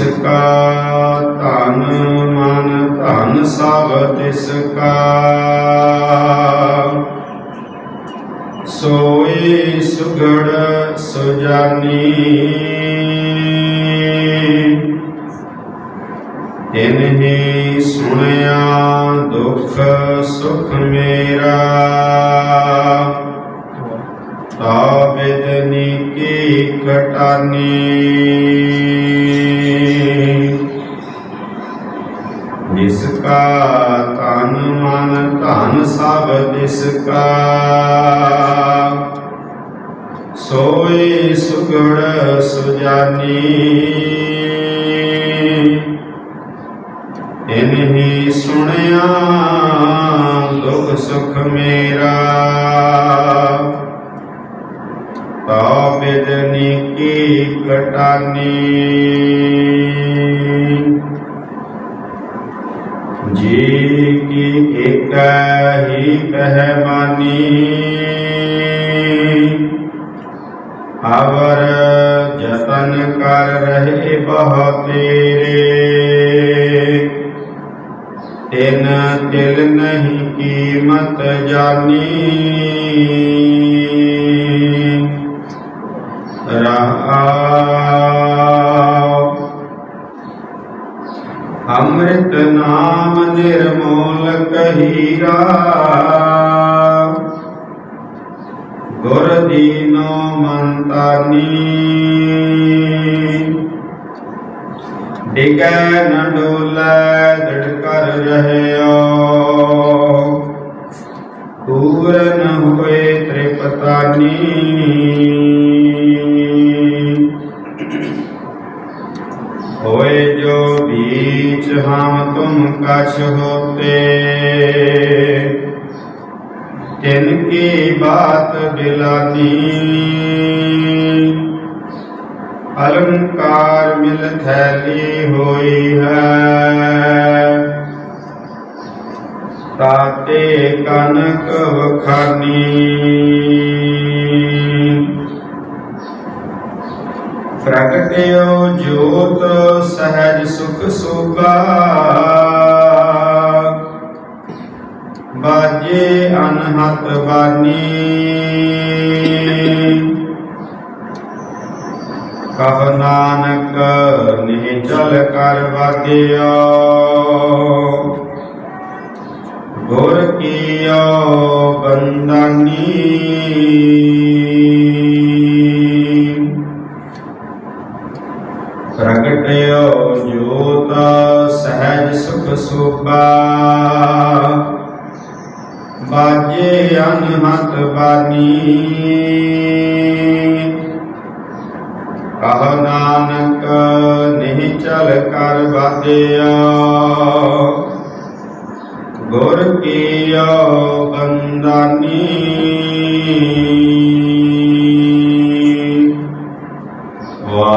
ਜਿਸ ਕਾ ਧਨ ਮਨ, ਧਨ ਸਭ ਤਿਸ ਕਾ ਸੋਈ ਸੁਗੜ ਸੁਜਾਨੀ। ਇਨਹੀ ਸੁਣਿਆ ਦੁਖ, ਸੁਖ ਮੇਰਾ। ਤਾ ਬਿਦਨੀ ਕਟਾਨੀ ਕਾ ਤਨ ਮਨ, ਧਨ ਸਭ ਤਿਸ ਕਾ। ਸੋਈ ਸੁਗੜ ਸੁਜਾਨੀ। ਇਨਹੀ ਸੁਣਿਆ ਦੁਖ ਸੁਖ ਮੇਰਾ। ਤਾ ਬਿਦਨੀ ਕੀ ਕਟਾਨੀ। ਜੀ ਕੀ ਇੱਕ ਹੀ ਪਹਿਮਾਨੀ। ਅਵਰ ਜਤਨ ਕਰ ਰਹੇ ਬਹੁ ਤੇਰੇ। ਤਿਨ ਤਿਲ ਨਹੀਂ ਕੀਮਤ ਜਾਨੀ। ਅੰਮ੍ਰਿਤ ਨਾਮ ਨਿਰਮੋਲ ਕਹੀਰਾ ਗੁਰ ਦੀਨੋ ਮੰਤਾਨੀ। ਡਿਗੈ ਨ ਡੋਲੇ, ਦ੍ਰਿੜ ਕਰ ਰਹਿਓ। ਪੂਰਨ ਹੋਏ ਤ੍ਰਿਪਤਾਨੀ। बीच हम तुम कछ होते तिनकी बात बिलानी अलंकार मिल थैली होई है ताते कनक वखानी प्रगट्यो ज्योत सह ਸੁਖ ਸੋਗਾ ਬਾਜੇ ਅਨਹਤ ਬਾਨੀ। ਕਹ ਨਾਨਕ ਨਿਚਲ ਕਰ ਵਾਦਿਓ ਗੁਰ ਕੀਓ ਬੰਦਾਨੀ ਪ੍ਰਗਟਿਓ ਜੋਤ ਸਹਿਜ ਸੁਖ ਸੁਭਾ। ਬਾਜੇ ਅਨਹਤ ਬਾਨੀ। ਕਹ ਨਾਨਕ ਨਹੀਂ ਚਲ ਕਰ ਵਾਦਿਆ ਗੁਰ ਕੀਓ ਬੰਦਾਨੀ